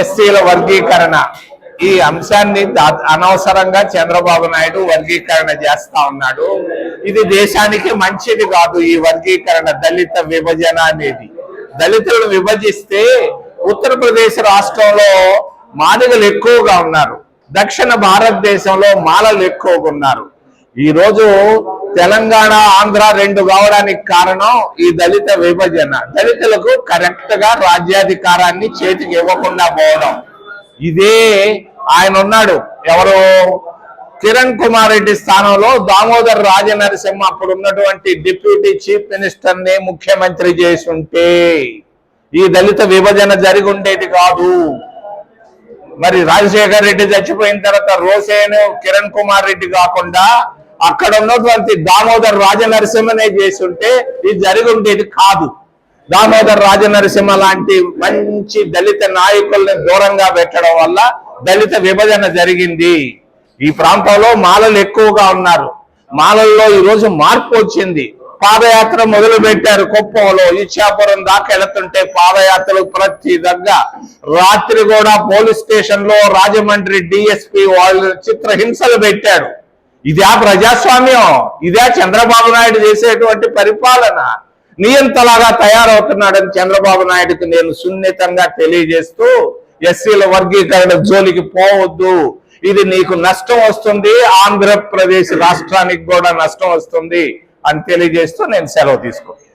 ఎస్సీల వర్గీకరణ. ఈ అంశాన్ని అనవసరంగా చంద్రబాబు నాయుడు వర్గీకరణ చేస్తా ఉన్నాడు. ఇది దేశానికి మంచిది కాదు ఈ వర్గీకరణ దళిత విభజన అనేది. దళితులను విభజిస్తే ఉత్తరప్రదేశ్ రాష్ట్రంలో మాదిగలు ఎక్కువగా ఉన్నారు. దక్షిణ భారతదేశంలో మాలలు ఎక్కువగా ఉన్నారు. ఈ రోజు తెలంగాణ ఆంధ్ర రెండు కావడానికి కారణం ఈ దళిత విభజన. దళితులకు కరెక్ట్గా రాజ్యాధికారాన్ని చేతికి ఇవ్వకుండా పోవడం. ఇదే ఆయన ఉన్నాడు. ఎవరు కిరణ్ కుమార్ రెడ్డి స్థానంలో దామోదర్ రాజనరసింహ అప్పుడు ఉన్నటువంటి డిప్యూటీ చీఫ్ మినిస్టర్ని ముఖ్యమంత్రి చేసి ఉంటే ఈ దళిత విభజన జరిగి ఉండేది కాదు. మరి రాజశేఖర్ రెడ్డి చచ్చిపోయిన తర్వాత రోసేను కిరణ్ కుమార్ రెడ్డి కాకుండా అక్కడ ఉన్నటువంటి దామోదర్ రాజనరసింహనే చేసుంటే ఇది జరిగి ఉండేది కాదు. దామోదర్ రాజనరసింహ లాంటి మంచి దళిత నాయకుల్ని దూరంగా పెట్టడం వల్ల దళిత విభజన జరిగింది. ఈ ప్రాంతంలో మాలలు ఎక్కువగా ఉన్నారు. మాలల్లో ఈ రోజు మార్పు వచ్చింది. పాదయాత్ర మొదలు పెట్టారు కుప్పంలో. ఇచ్చాపురం దాకా వెళుతుంటే పాదయాత్రలు ప్రతి దగ్గర రాత్రి కూడా పోలీస్ స్టేషన్లో రాజమండ్రి డిఎస్పి వాళ్ళు చిత్రహింసలు పెట్టారు. ఇదే ప్రజాస్వామ్యం ఇదే చంద్రబాబు నాయుడు చేసేటువంటి పరిపాలన. నియంతలాగా తయారవుతున్నాడని చంద్రబాబు నాయుడుకి నేను సున్నితంగా తెలియజేస్తూ ఎస్సీల వర్గీకరణ జోలికి పోవద్దు. ఇది నీకు నష్టం వస్తుంది ఆంధ్రప్రదేశ్ రాష్ట్రానికి కూడా నష్టం వస్తుంది అని తెలియజేస్తూ నేను సెలవు తీసుకుంటాను